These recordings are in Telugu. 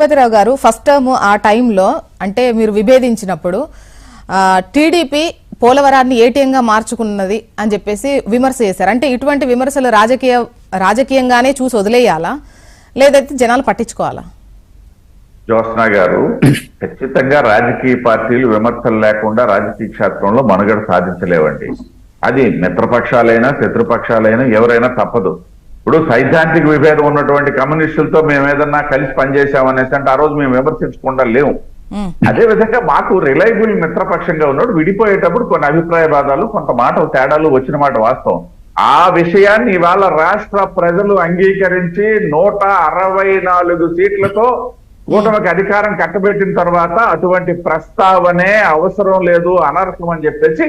తిరుపతిరావు గారు ఫస్ట్ టర్మ్ ఆ టైంలో అంటే మీరు విభేదించినప్పుడు టీడీపీ పోలవరాన్ని ఏటీఎంగా మార్చుకున్నది అని చెప్పేసి విమర్శ చేశారు. అంటే ఇటువంటి విమర్శలు రాజకీయ రాజకీయంగానే చూసి వదిలేయాలా? లేదైతే జనాలు పట్టించుకోవాలా? జ్యోత్స్న గారు ఖచ్చితంగా రాజకీయ పార్టీలు విమర్శలు లేకుండా రాజకీయ క్షేత్రంలో మనుగడ సాధించలేవండి. అది మిత్రపక్షాలైనా శత్రుపక్షాలైనా ఎవరైనా తప్పదు. ఇప్పుడు సైద్ధాంతిక విభేదం ఉన్నటువంటి కమ్యూనిస్టులతో మేము ఏదన్నా కలిసి పనిచేసామనేసి అంటే ఆ రోజు మేము విమర్శించకుండా లేవు. అదే విధంగా మాకు రిలయబుల్ మిత్రపక్షంగా ఉన్నాడు విడిపోయేటప్పుడు కొన్ని అభిప్రాయ భేదాలు కొంత మాట తేడాలు వచ్చిన మాట వాస్తవం. ఆ విషయాన్ని ఇవాళ రాష్ట్ర ప్రజలు అంగీకరించి నూట అరవై నాలుగు సీట్లతో కూటమికి అధికారం కట్టబెట్టిన తర్వాత అటువంటి ప్రస్తావనే అవసరం లేదు అనర్హం అని చెప్పేసి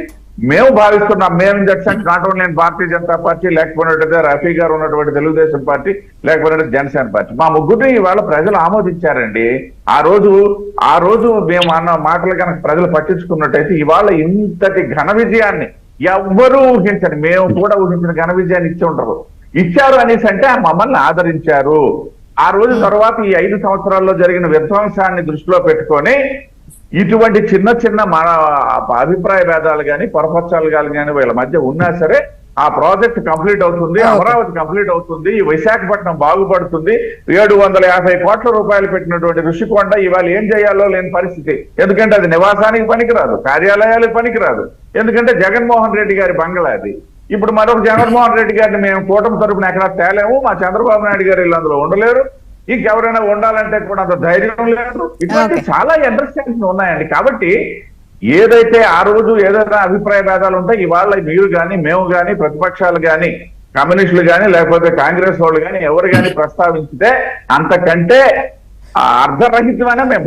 మేము భావిస్తున్నాం. మేము Judson not only Bharatiya Janata party లేకపోయినట్టయితే Rafi గారు ఉన్నటువంటి తెలుగుదేశం పార్టీ లేకపోయినట్టు జనసేన పార్టీ. మా ముగ్గురిని ఇవాళ ప్రజలు ఆమోదించారండి. ఆ రోజు ఆ రోజు మేము అన్న మాటలు కనుక ప్రజలు పట్టించుకున్నట్టయితే ఇవాళ ఇంతటి ఘన విజయాన్ని ఎవ్వరూ ఊహించండి మేము కూడా ఊహించిన ఘన విజయాన్ని ఇచ్చి ఉండరు ఇచ్చారు అనేసి అంటే మమ్మల్ని ఆదరించారు. ఆ రోజు తర్వాత ఈ ఐదు సంవత్సరాల్లో జరిగిన విధ్వంసాన్ని దృష్టిలో పెట్టుకొని ఇటువంటి చిన్న చిన్న మన అభిప్రాయ భేదాలు కానీ పొరపక్షాలు కానీ వీళ్ళ మధ్య ఉన్నా సరే ఆ ప్రాజెక్ట్ కంప్లీట్ అవుతుంది. అమరావతి కంప్లీట్ అవుతుంది ఈ విశాఖపట్నం బాగుపడుతుంది ఏడు వందల యాభై కోట్ల రూపాయలు పెట్టినటువంటి ఋషికొండ ఇవాళ ఏం చేయాలో లేని పరిస్థితి. ఎందుకంటే అది నివాసానికి పనికిరాదు కార్యాలయాలకు పనికిరాదు. ఎందుకంటే జగన్మోహన్ రెడ్డి గారి బంగ్లా అది. ఇప్పుడు మరొక జగన్మోహన్ రెడ్డి గారిని మేము కూటమి తరపున ఎక్కడ తేలేము. మా చంద్రబాబు నాయుడు గారు వీళ్ళు అందులో ఉండలేరు. ఇంకెవరైనా ఉండాలంటే కూడా అంత ధైర్యం లేదు. ఇటువంటి. చాలా అండర్స్టాండింగ్ ఉన్నాయండి. కాబట్టి ఏదైతే ఆ రోజు ఏదైనా అభిప్రాయ భేదాలు ఉంటాయి ఇవాళ మీరు కానీ మేము కానీ ప్రతిపక్షాలు కానీ కమ్యూనిస్టులు కానీ లేకపోతే కాంగ్రెస్ వాళ్ళు కానీ ఎవరు కానీ ప్రస్తావించితే అంతకంటే ఆ అర్ధరహితమైన మేము